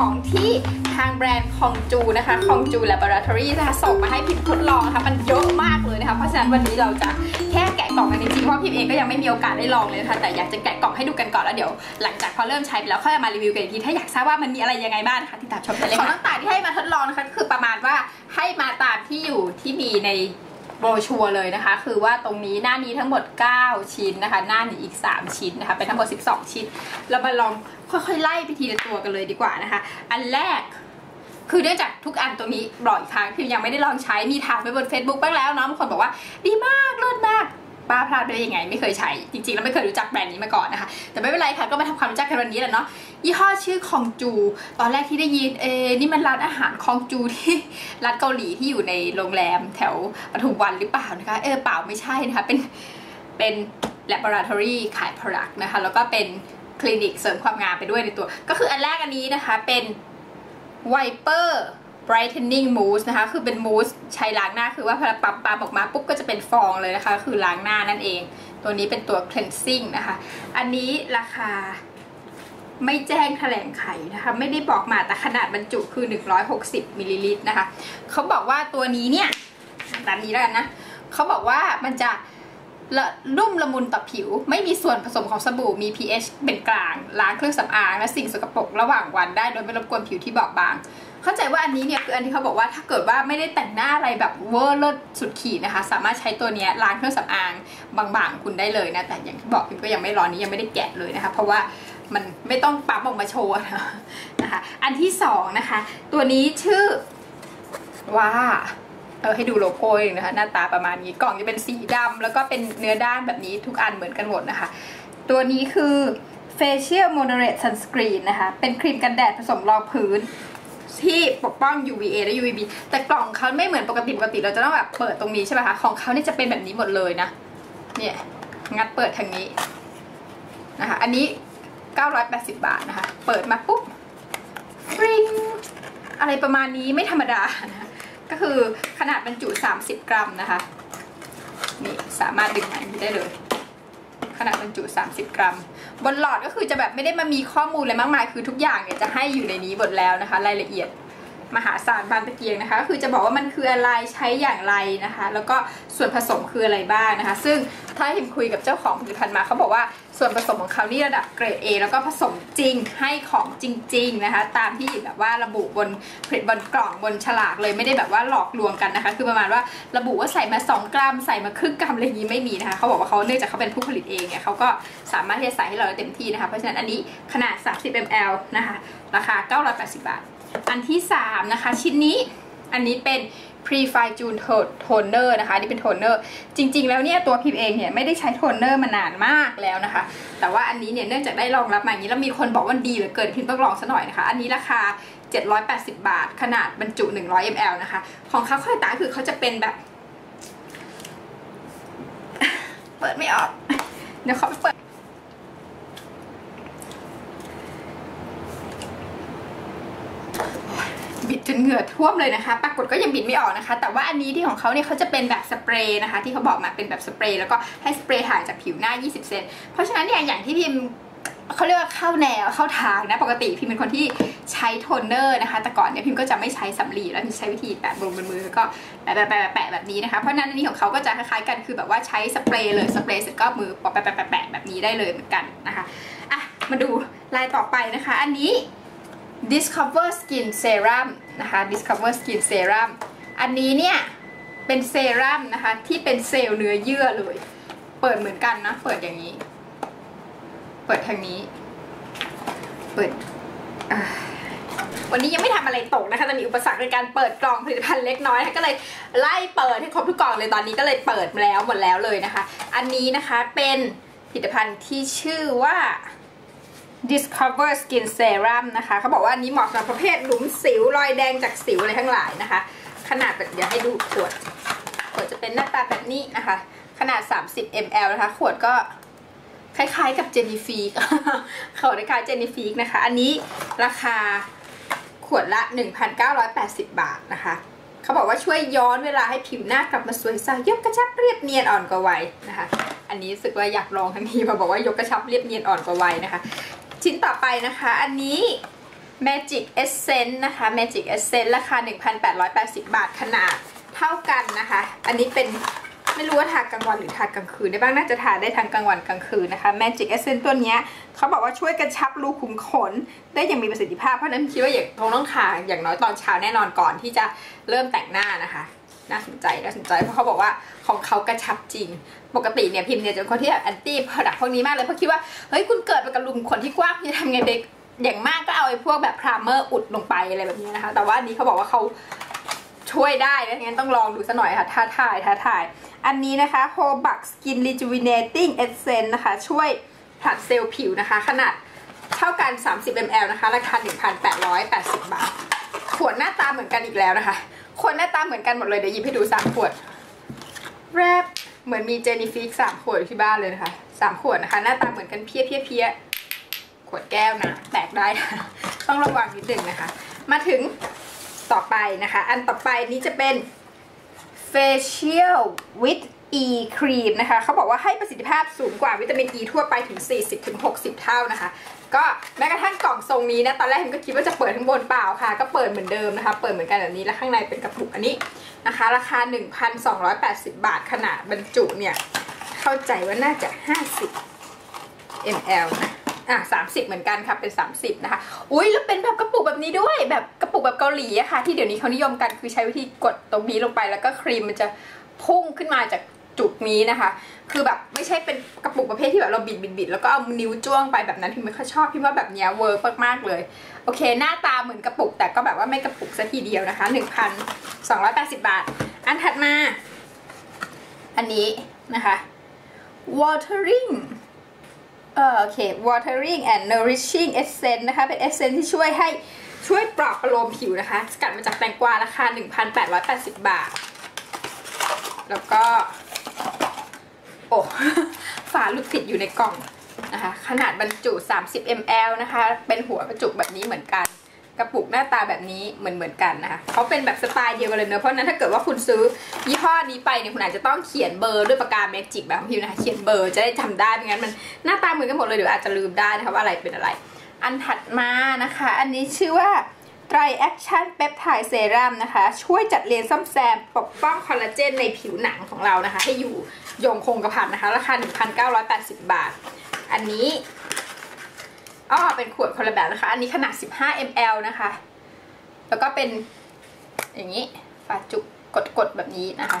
ของที่ทางแบรนด์คองจูนะคะคองจู Laboratory นะคะส่งมาให้พิมพ์ทดลองนะคะมันเยอะมากเลยนะคะ เพราะฉะนั้นวันนี้เราจะแค่แกะกล่องกันจริงๆเพราะพิมพ์เองก็ยังไม่มีโอกาสได้ลองเลยนะคะแต่อยากจะแกะกล่องให้ดูกันก่อนแล้วเดี๋ยว หลังจากพอเริ่มใช้ไปแล้วค่อยมารีวิวกันอีกทีถ้าอยากทราบว่ามันมีอะไรยังไงบ้างนะคะติดตามชมได้เลยของต่างๆที่ให้มาทดลองนะคะคือประมาณว่าให้มาตามที่อยู่ที่มีในโบรชัวเลยนะคะ คือว่าตรงนี้หน้านี้ทั้งหมด 9 ชิ้นนะคะ หน้านี้อีก 3 ชิ้นนะคะ เป็นทั้งหมด 12 ชิ้น เรามาลอง ค่อยๆไล่ไปทีละตัวกันเลยดีกว่านะคะ อันแรกคือเนื่องจากทุกอันตรงนี้บอกอีกครั้งพิมยังไม่ได้ลองใช้มีถามไปบน Facebook บ้างแล้วเนาะบางคนบอกว่า ดีมากเลิศมากป้าพลาดได้ยังไง ไม่เคยใช้ จริงๆ แล้วไม่เคยรู้จักแบรนด์นี้มาก่อนนะคะ แต่ไม่เป็นไรค่ะก็มาทำความรู้จักกันวันนี้แหละเนาะยี่ห้อชื่อคองจู ตอนแรกที่ได้ยินเอนี่มันร้านอาหารคองจูที่ร้านเกาหลีที่อยู่ในโรงแรมแถวปทุมวันหรือเปล่านะคะเออเปล่าไม่ใช่นะคะเป็นเป็น laboratory ขาย product นะคะแล้วก็เป็น คลินิกเสริมความงามไปด้วยในตัว ก็คืออันแรกอันนี้นะคะเป็น Viper brightening mousse นะคะ คือเป็นมูสใช้ล้างหน้า คือว่าพอปั๊มปั๊มออกมาปุ๊บก็จะเป็นฟองเลยนะคะ คือล้างหน้านั่นเอง ตัวนี้เป็นตัว cleansing นะคะ อันนี้ราคาไม่แจ้งแถลงไขนะคะ ไม่ได้บอกมาแต่ขนาดบรรจุคือ 160มิลลิลิตรนะคะ เขาบอกว่าตัวนี้เนี่ยตามนี้แล้วกันนะ เขาบอกว่ามันจะ ละนุ่มละมุนต่อผิว ไม่มีส่วนผสมของสบู่มี pH เป็นกลาง ล้างเครื่องสำอางและสิ่งสกปรกระหว่างวันได้โดยไม่รบกวนผิวที่บอบบาง เข้าใจว่าอันนี้เนี่ยคืออันที่เขาบอกว่าถ้าเกิดว่าไม่ได้แต่งหน้าอะไรแบบเวอร์เลิศสุดขีดนะคะ สามารถใช้ตัวนี้ล้างเครื่องสำอางบางๆคุณได้เลยนะแต่อย่างที่บอกพิมก็ยังไม่ร้อนนี้ยังไม่ได้แกะเลยนะคะ เพราะว่ามันไม่ต้องปั๊บออกมาโชว์นะนะคะ อันที่สองนะคะ ตัวนี้ชื่อว่า เออให้ดูโลโก้เองนะคะหน้าตาประมาณนี้กล่องจะเป็นสีดำแล้วก็เป็นเนื้อด้านแบบนี้ทุกอันเหมือนกันหมดนะคะ ตัวนี้คือ facial moderate sunscreen นะคะ เป็นครีมกันแดดผสมรองพื้น ที่ปกป้อง UVA และ UVB แต่กล่องเขาไม่เหมือนปกติปกติเราจะต้องแบบเปิดตรงนี้ใช่ไหมคะ ของเขานี่จะเป็นแบบนี้หมดเลยนะ เนี่ย งัดเปิดทางนี้นะคะ อันนี้ 980 บาทนะคะ เปิดมาปุ๊บฟริงอะไรประมาณนี้ไม่ธรรมดานะ ก็คือขนาดบรรจุ 30 กรัมนะคะนี่สามารถดึงมาได้เลย ขนาดบรรจุ 30 กรัม บนหลอดก็คือจะแบบไม่ได้มามีข้อมูลอะไรมากมาย คือทุกอย่างเนี่ยจะให้อยู่ในนี้หมดแล้วนะคะ รายละเอียด มหาศาลบานตะเกียงนะคะก็คือจะบอกว่ามันคืออะไรใช้อย่างไรนะคะ แล้วก็ส่วนผสมคืออะไรบ้างนะคะ ซึ่งถ้าทิมคุยกับเจ้าของผลิตภัณฑ์มาเขาบอกว่าส่วนผสมของเขานี่ระดับเกรด A แล้วก็ผสมจริงให้ของจริง ๆนะคะ ตามที่แบบว่าระบุบนผลิตบนกล่องบนฉลากเลยไม่ได้แบบว่าหลอกลวงกันนะคะ คือประมาณว่าระบุว่าใส่มา 2 กรัมใส่มาครึ่งกรัมอะไรอย่างนี้ไม่มีนะคะเขาบอกว่าเขาเนื่องจากเขาเป็นผู้ผลิตเองเนี่ยเขาก็สามารถที่จะใส่ให้เราได้เต็มที่นะคะเพราะฉะนั้นอันนี้ขนาด 30 ml นะคะราคา 980 บาท อันที่ 3 นะคะ ชิ้นนี้อันนี้เป็น pre fine tune toner นะคะนี่เป็นโทนเนอร์จริง ๆ แล้วเนี่ยตัวพิมเองเนี่ยไม่ได้ใช้โทนเนอร์มานานมากแล้วนะคะ แต่ว่าอันนี้เนี่ยเนื่องจากได้ลองรับมาอย่างนี้แล้วมีคนบอกว่าดีเหลือเกินพิมต้องลองซะหน่อยนะคะ อันนี้ราคา 780 บาท ขนาดบรรจุ 100 ml นะคะ ของเขาค่อยตาคือเขาจะเป็นแบบ เปิดไม่ออก เดี๋ยวเขาเปิด บิดจ นเหงื่อท่วมเลยนะคะ ปรากฏก็ยังบิดไม่ออกนะคะ แต่ว่าอันนี้ที่ของเขาเนี่ยเขาจะเป็นแบบสเปรย์นะคะ ที่เขาบอกมาเป็นแบบสเปรย์แล้วก็ให้สเปรย์ห่างจากผิวหน้า 20 เซน เพราะฉะนั้นเนี่ยอย่างที่พิมเขาเรียกว่าเข้าแนวเข้าทางนะ ปกติพิมเป็นคนที่ใช้โทนเนอร์นะคะ แต่ก่อนเนี่ยพิมก็จะไม่ใช้สำลีแล้วพิมใช้วิธีแปะบนบนมือแล้วก็แปะแปะแปะแปะแบบนี้นะคะ เพราะนั้นอันนี้ของเขาก็จะคล้ายๆกันคือแบบว่าใช้สเปรย์เลยสเปรย์เสร็จก็มือแปะแปะแปะแปะแบบนี้ได้เลยเหมือนกันนะคะอะมาดูลายต่อไปนะคะ อันนี้ Discover Skin Serum นะคะ Discover Skin Serum อันนี้เนี่ย เป็นเซรั่มนะคะ ที่เป็นเซลล์เนื้อเยื่อเลย เปิดเหมือนกันนะ เปิดอย่างนี้ เปิดทางนี้ เปิด วันนี้ยังไม่ทำอะไรตกนะคะแต่มีอุปสรรคในการเปิดกล่องผลิตภัณฑ์เล็กน้อยะะก็เลยไล่เปิดให้ครบทุกกล่องเลยตอนนี้ก็เลยเปิดมาแล้วหมดแล้วเลยนะคะ อันนี้นะคะเป็นผลิตภัณฑ์ที่ชื่อว่า Discover Skin Serum นะคะเขาบอกว่าอันนี้เหมาะสำหรับประเภทหลุมสิวรอยแดงจากสิวอะไรทั้งหลายนะคะ ขนาดเดี๋ยวให้ดูขวดขวดจะเป็นหน้าตาแบบนี้นะคะ ขนาด 30 ml นะคะ ขวดก็คล้ายๆกับเจนนิฟีกเขาคล้ายเจนนิฟีกนะคะ อันนี้ราคาขวดละ 1,980 บาทนะคะเขาบอกว่าช่วยย้อนเวลาให้ผิวหน้ากลับมาสวยใสยกกระชับเรียบเนียนอ่อนกว่าวัยนะคะ อันนี้รู้สึกว่าอยากลองทันทีมาบอกว่ายกกระชับเรียบเนียนอ่อนกว่าวัยนะคะ ชิ้นต่อไปนะคะ อันนี้ Magic Essence นะคะ Magic Essence ราคา 1,880 บาทขนาดเท่ากันนะคะ อันนี้เป็นไม่รู้ว่าทากลางวันหรือทากลางคืนได้บ้างน่าจะทาได้ทั้งกลางวันกลางคืนนะคะ Magic Essence ตัวนี้เขาบอกว่าช่วยกระชับรูขุมขน ได้อย่างมีประสิทธิภาพเพราะฉะนั้นคิดว่าอย่างคงต้องทาอย่างน้อยตอนเช้าแน่นอนก่อนที่จะเริ่มแต่งหน้านะคะ น่าสนใจน่าสนใจเพราะเขาบอกว่าของเขากระชับจริง ปกติเนี่ยพิมพ์เนี่ยจะเป็นคนที่แบบแอนตี้ผลักพวกนี้มากเลยเพราะคิดว่าเฮ้ยคุณเกิดมากับรูขุมขนที่กว้างคุณจะทำไงเด็กอย่างมากก็เอาไอ้พวกแบบพรามเมอร์อุดลงไปอะไรแบบนี้นะคะ แต่ว่าอันนี้เขาบอกว่าเขาช่วยได้นะงั้นต้องลองดูซะหน่อยค่ะท้าทายท้าทาย อันนี้นะคะ h o b u c Skin Rejuvenating Essence นะคะ ช่วยผลัดเซลล์ผิวนะคะ ขนาดเท่ากัน 30 ml นะคะ ราคา 1,880 บาท ขวดหน้าตาเหมือนกันอีกแล้วนะคะ คนหน้าตาเหมือนกันหมดเลย เดี๋ยวหยิบให้ดูสามขวด แรปเหมือนมีเจนี่ฟิกสามขวดอยู่ที่บ้านเลยนะคะสามขวดนะคะ หน้าตาเหมือนกันเพี้ยเพี้ยเพี้ยขวดแก้วนะ แตกได้นะต้องระวังนิดนึงนะคะ มาถึงต่อไปนะคะ อันต่อไปนี้จะเป็น facial with e cream นะคะเขาบอกว่าให้ประสิทธิภาพสูงกว่าวิตามิน e ทั่วไปถึง 40-60 เท่านะคะ ก็แม้กระทั่งกล่องทรงนี้นะตอนแรกผมก็คิดว่าจะเปิดข้างบนเปล่าค่ะ ก็เปิดเหมือนเดิมนะคะ เปิดเหมือนกันแบบนี้แล้วข้างในเป็นกระปุกอันนี้นะคะ ราคา 1,280 บาทขนาดบรรจุเนี่ย เข้าใจว่าน่าจะ 50 ml นะอะ30เหมือนกันค่ะเป็น 30 นะคะ อุ้ยแล้วเป็นแบบกระปุกแบบนี้ด้วย แบบกระปุกแบบเกาหลีอะค่ะ ที่เดี๋ยวนี้เขานิยมกันคือใช้วิธีกดตรงนี้ลงไปแล้วก็ครีมมันจะพุ่งขึ้นมาจาก จุดนี้นะคะ คือแบบไม่ใช่เป็นกระปุกประเภทที่แบบเราบิดบิดบิดแล้วก็เอานิ้วจ้วงไปแบบนั้นพี่ไม่ค่อยชอบพี่ว่าแบบเนี้ยเวิร์กมากๆเลย โอเค หน้าตาเหมือนกระปุก แต่ก็แบบว่าไม่กระปุกซะทีเดียวนะคะ 1,280 บาท อันถัดมา อันนี้นะคะ watering เออโอเค watering and nourishing essence นะคะ เป็น essence ที่ช่วยให้ช่วยปลอบประโลมผิวนะคะ สกัดมาจากแตงกวาราคา 1,880 บาท แล้วก็ โอ้ฝาลูกติดอยู่ในกล่องนะคะขนาดบรรจุ 30 ml นะคะ เป็นหัวกระจุกแบบนี้เหมือนกัน กระปุกหน้าตาแบบนี้เหมือนเหมือนกันนะคะเขาเป็นแบบสไตล์เดียวกันเลยเนอะเพราะนั้นถ้าเกิดว่าคุณซื้อยี่ห้อนี้ไปเนี่ยคุณอาจจะต้องเขียนเบอร์ด้วยปากกาเมจิกแบบพิวนะคะเขียนเบอร์จะได้จำได้ไม่งั้นมันหน้าตาเหมือนกันหมดเลยเดี๋ยวอาจจะลืมได้นะคะว่าอะไรเป็นอะไร อันถัดมานะคะ อันนี้ชื่อว่า ไตรแอคชั่นเปปไทด์เซรั่มนะคะ ช่วยจัดเรียนซ่อมแซมปกป้องคอลลาเจนในผิวหนังของเรานะคะ ให้อยู่ยงคงกระพันนะคะ ราคา 1,980 บาท อันนี้อ้อเป็นขวดคนละแบบนะคะ อันนี้ขนาด 15 ml นะคะ แล้วก็เป็นอย่างนี้ฝาจุกกดๆ แบบนี้นะคะ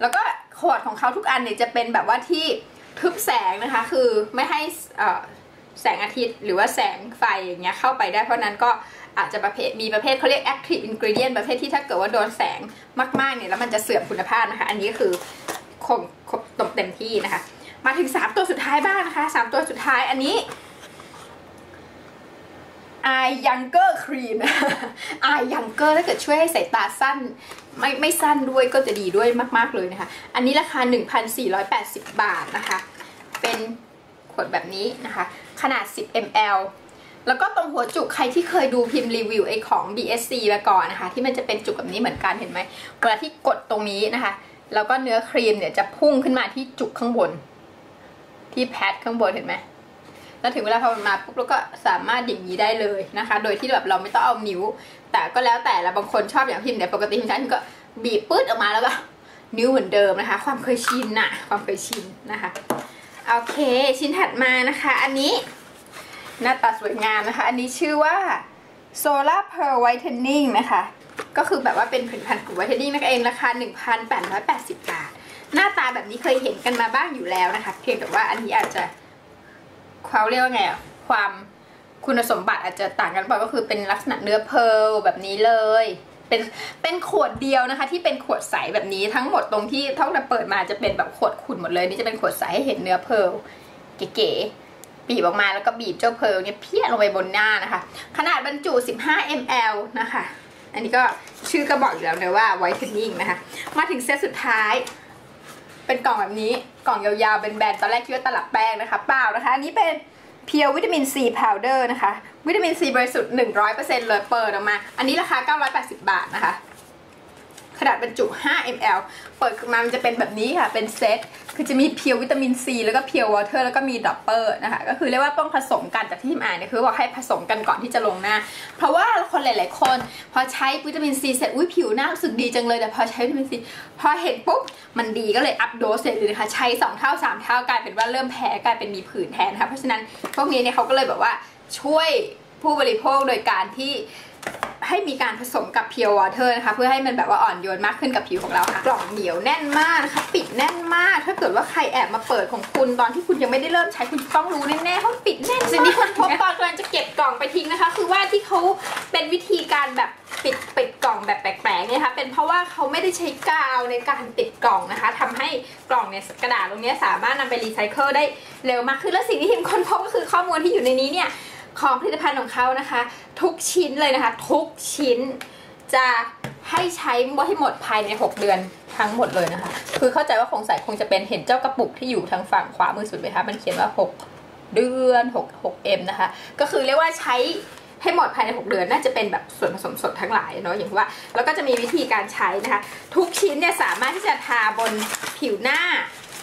แล้วก็ขวดของเขาทุกอันเนี่ยจะเป็นแบบว่าที่ทึบแสงนะคะ คือไม่ให้ แสงอาทิตย์หรือว่าแสงไฟอย่างเงี้ยเข้าไปได้เพราะนั้นก็อาจจะประเภทมีประเภทเขาเรียก active ingredient ประเภทที่ถ้าเกิดว่าโดนแสงมากๆเนี่ยแล้วมันจะเสื่อมคุณภาพนะคะ อันนี้ก็คือคงครบตเต็มที่นะคะ มาถึง 3 ตัวสุดท้ายบ้างนะคะ 3 ตัวสุดท้ายอันนี้ Eye Younger Cream Eye Younger ถ้าเกิดช่วยให้สายตาสั้น ไม่ไม่สั้นด้วยก็จะดีด้วยมาก ๆ เลยนะคะ อันนี้ราคา 1,480 บาทนะคะ เป็น ขวดแบบนี้นะคะ ขนาด 10 ml แล้วก็ตรงหัวจุกใครที่เคยดูพิมพ์รีวิวไอของ BSC มาก่อนนะคะ ที่มันจะเป็นจุกแบบนี้เหมือนกันเห็นไหมเวลาที่กดตรงนี้นะคะ แล้วก็เนื้อครีมเนี่ยจะพุ่งขึ้นมาที่จุกข้างบน ที่แพดข้างบนเห็นไหมแล้วถึงเวลาพอมันมาปุ๊บเราก็สามารถอย่งนี้ได้เลยนะคะ โดยที่แบบเราไม่ต้องเอานิ้ว แต่ก็แล้วแต่ละบางคนชอบอย่างพิมพ์เนี่ยปกติพิมพ์ใช้พิมก็บีบปื๊ดออกมาแล้วก็นิ้วเหมือนเดิมนะคะ ความเคยชินน่ะ ความเคยชินนะคะ โอเค ชิ้นถัดมานะคะ อันนี้หน้าตาสวยงามนะคะ อันนี้ชื่อว่า Solar Pearl Whitening นะคะ ก็คือแบบว่าเป็นผลิตภัณฑ์กลุ่ม Whitening นั่นเองราคา 1,880 บาท หน้าตาแบบนี้เคยเห็นกันมาบ้างอยู่แล้วนะคะ เพียงแต่ว่าอันนี้อาจจะเขาเรียกว่าไงอะความคุณสมบัติอาจจะต่างกันไปก็คือเป็นลักษณะเนื้อเพลแบบนี้เลย เป็นเป็นขวดเดียวนะคะ ที่เป็นขวดใสแบบนี้ทั้งหมดตรงที่เท่าที่เปิดมาจะเป็นแบบขวดขุ่นหมดเลยนี่จะเป็นขวดใสให้เห็นเนื้อเพลเก๋ๆบีบออกมาแล้วก็บีบเจ้าเพลเนี่ยเพี้ยลงไปบนหน้านะคะ ขนาดบรรจุ 15 ml นะคะ อันนี้ก็ชื่อก็บอกอยู่แล้วนะว่าไวท์เทนนิ่งนะคะ มาถึงเซตสุดท้าย เป็นกล่องแบบนี้กล่องยาวๆเป็นแบนตอนแรกคิดว่าตลับแป้งนะคะเปล่านะคะอันนี้เป็น เพียววิตามินซีพาวเดอร์นะคะ วิตามินซีบริสุทธิ์100%เลยเปิดออกมา อันนี้ราคา 980 บาทนะคะ ขนาดบรรจุ 5 ml เปิดขึ้นมามันจะเป็นแบบนี้ค่ะ เป็นเซต คือจะมีเพียววิตามินซีแล้วก็เพียววอเตอร์แล้วก็มีดับเปอร์นะคะ ก็คือเรียกว่าต้องผสมกันจากที่ทิมอ่านเนี่ยคือบอกให้ผสมกันก่อนที่จะลงหน้า เพราะว่าคนหลาย ๆ คน พอใช้วิตามินซีเสร็จ อุ้ยผิวหน้ารู้สึกดีจังเลย แต่พอใช้วิตามินซีพอเห็นปุ๊บ มันดีก็เลยอัพโดสเลยนะคะ ใช้ 2 เท่า 3 เท่ากลายเป็นว่าเริ่มแพ้กลายเป็นมีผื่นแทนนะคะ เพราะฉะนั้นพวกนี้เนี่ยเขาก็เลยแบบว่าช่วยผู้บริโภคโดยการที่ ให้มีการผสมกับเพียววอเตอร์นะคะ เพื่อให้มันแบบว่าอ่อนโยนมากขึ้นกับผิวของเราค่ะ กล่องเหนียวแน่นมากนะคะปิดแน่นมาก ถ้าเกิดว่าใครแอบมาเปิดของคุณตอนที่คุณยังไม่ได้เริ่มใช้คุณต้องรู้แน่ๆเขาปิดแน่นสิ่งที่คุณพบตอนกำลังจะเก็บกล่องไปทิ้งนะคะ คือว่าที่เขาเป็นวิธีการแบบปิดปิดกล่องแบบแปลกๆเนี่ยนะคะเป็นเพราะว่าเขาไม่ได้ใช้กาวในการติดกล่องนะคะทำให้กล่องเนี่ยกระดาษตรงนี้สามารถนำไปรีไซเคิลได้เร็วมากขึ้นและสิ่งที่ทีมคนพบก็คือข้อมูลที่อยู่ในนี้เนี่ยของผลิตภัณฑ์ของเขานะคะ ทุกชิ้นเลยนะคะ ทุกชิ้นจะให้ใช้ให้หมดภายใน 6 เดือนทั้งหมดเลยนะคะ คือเข้าใจว่าคงใส่คงจะเป็นเห็นเจ้ากระปุกที่อยู่ทางฝั่งขวามือสุดไหมคะมันเขียนว่า 6 เดือน6 6 m นะคะ ก็คือเรียกว่าใช้ให้หมดภายใน 6 เดือนน่าจะเป็นแบบส่วนผสมสดทั้งหลายเนาะอย่างที่ว่า แล้วก็จะมีวิธีการใช้นะคะ ทุกชิ้นเนี่ยสามารถที่จะทาบนผิวหน้า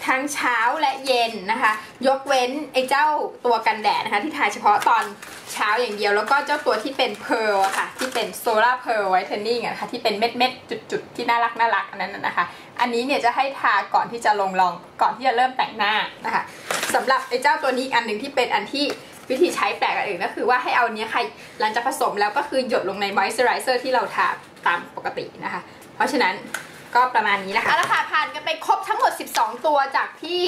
ทั้งเช้าและเย็นนะคะ ยกเว้นไอ้เจ้าตัวกันแดดนะคะ ที่ทาเฉพาะตอนเช้าอย่างเดียว แล้วก็เจ้าตัวที่เป็นเพลค่ะ ที่เป็นโซล่าเพลไวท์เทนนิ่งนะคะที่เป็นเม็ดเม็ดๆจุดๆที่น่ารักน่ารักอันนั้นนะคะ อันนี้เนี่ยจะให้ทาก่อนที่จะลงรองก่อนที่จะเริ่มแต่งหน้านะคะสำหรับไอ้เจ้าตัวนี้อันหนึ่งที่เป็นอันที่วิธีใช้แปลกอันอื่นก็คือว่าให้เอาเนี้ยค่ะหลังจากผสมแล้วก็คือหยดลงในมอยส์เจอไรเซอร์ที่เราทาตามปกตินะคะ เพราะฉะนั้น ก็ประมาณนี้นะคะเอาละค่ะผ่านกันไปครบทั้งหมด 12 ตัวจากที่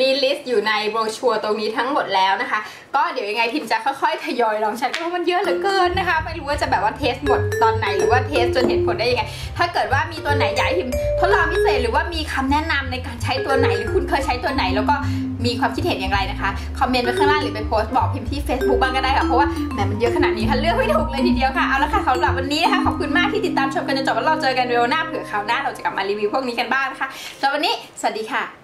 มีลิสต์อยู่ในโบรชัวร์ตรงนี้ทั้งหมดแล้วนะคะ ก็เดี๋ยวยังไงพิมจะค่อยๆทยอยลองใช้เพราะมันเยอะเหลือเกินนะคะ ไม่รู้ว่าจะแบบว่าเทสหมดตอนไหนหรือว่าเทสจนเห็นผลได้ยังไง ถ้าเกิดว่ามีตัวไหนอยากให้พิมทดลองพิเศษหรือว่ามีคำแนะนำในการใช้ตัวไหนหรือคุณเคยใช้ตัวไหนแล้วก็ มีความคิดเห็นอย่างไรนะคะ คอมเมนต์ไว้ข้างล่างหรือไปโพสต์บอกพิมพ์ที่ Facebook บ้างก็ได้ค่ะ เพราะว่าแหมมันเยอะขนาดนี้ท่านเลือกไม่ถูกเลยทีเดียวค่ะ เอาละค่ะสำหรับวันนี้นะคะ ขอบคุณมากที่ติดตามชมกันจนจบแล้วเราเจอกันเร็วหน้าเผื่อคราวหน้าเราจะกลับมารีวิวพวกนี้กันบ้างนะคะสำหรับวันนี้ สวัสดีค่ะ